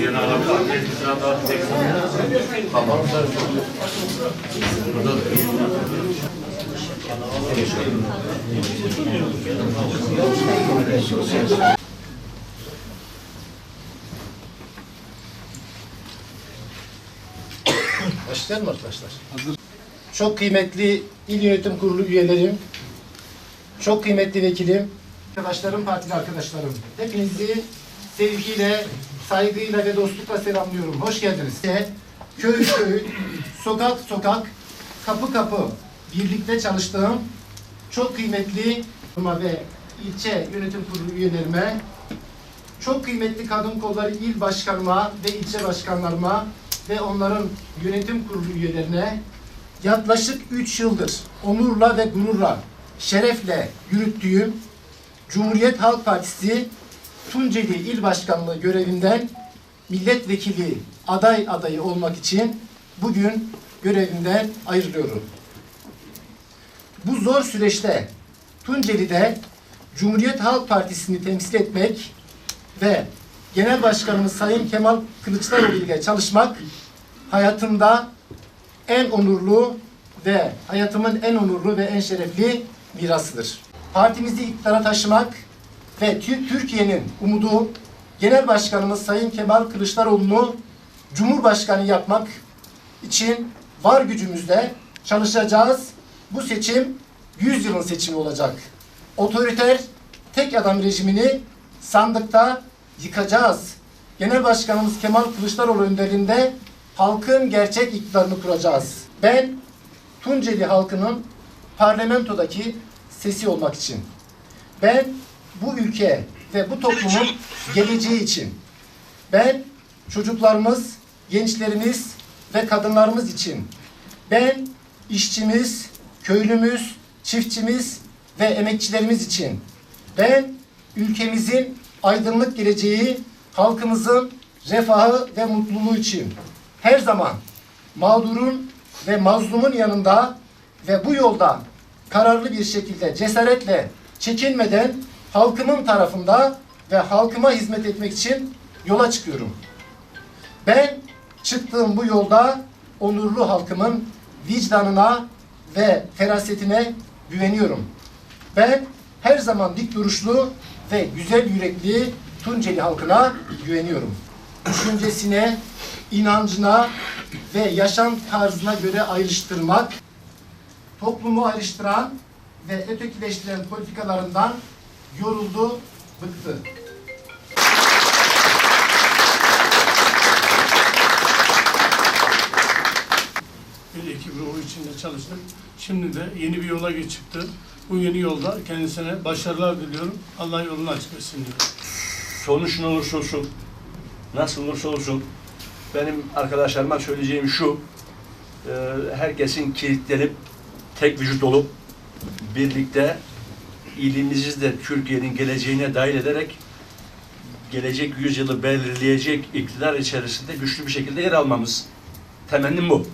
yerine alabilir. Başlayalım arkadaşlar. Çok kıymetli İl Yönetim Kurulu üyelerim, çok kıymetli vekilim, arkadaşlarım, partili arkadaşlarım. Hepinizi sevgiyle, saygıyla ve dostlukla selamlıyorum. Hoş geldiniz. Köy köy, sokak sokak, kapı kapı birlikte çalıştığım çok kıymetli ve ilçe yönetim kurulu üyelerime, çok kıymetli kadın kolları il başkanıma ve ilçe başkanlarıma ve onların yönetim kurulu üyelerine yaklaşık 3 yıldır onurla ve gururla, şerefle yürüttüğüm Cumhuriyet Halk Partisi Tunceli İl Başkanlığı görevinden milletvekili aday adayı olmak için bugün görevimden ayrılıyorum. Bu zor süreçte Tunceli'de Cumhuriyet Halk Partisi'ni temsil etmek ve Genel Başkanımız Sayın Kemal Kılıçdaroğlu ile çalışmak hayatımda en onurlu ve hayatımın en onurlu ve en şerefli mirasıdır. Partimizi iktidara taşımak ve Tü- Türkiye'nin umudu Genel Başkanımız Sayın Kemal Kılıçdaroğlu'nu Cumhurbaşkanı yapmak için var gücümüzle çalışacağız. Bu seçim 100 yılın seçimi olacak. Otoriter tek adam rejimini sandıkta yıkacağız. Genel Başkanımız Kemal Kılıçdaroğlu önderliğinde halkın gerçek iktidarını kuracağız. Ben Tunceli halkının parlamentodaki sesi olmak için. Ben bu ülke ve bu toplumun geleceği için. Ben çocuklarımız, gençlerimiz ve kadınlarımız için. Ben işçimiz, köylümüz, çiftçimiz ve emekçilerimiz için. Ben ülkemizin aydınlık geleceği, halkımızın refahı ve mutluluğu için her zaman mağdurun ve mazlumun yanında ve bu yolda kararlı bir şekilde cesaretle çekinmeden halkımın tarafında ve halkıma hizmet etmek için yola çıkıyorum. Ben çıktığım bu yolda onurlu halkımın vicdanına ve ferasetine güveniyorum. Ben her zaman dik duruşlu ve güzel yürekli Tunceli halkına güveniyorum. Düşüncesine, inancına ve yaşam tarzına göre ayrıştırmak, toplumu ayrıştıran ve ötekileştiren politikalarından yoruldu, bıktı. bir ekip ruhu içinde çalıştık. Şimdi de yeni bir yola çıktı. Bu yeni yolda kendisine başarılar diliyorum. Allah yolunu açık etsin diyorum. sonuç ne olursa olsun, nasıl olursa olsun benim arkadaşlarıma söyleyeceğim şu, e, herkesin kilitlenip tek vücut olup birlikte ilimizi de Türkiye'nin geleceğine dahil ederek gelecek yüzyılı belirleyecek iktidar içerisinde güçlü bir şekilde yer almamız. Temennim bu.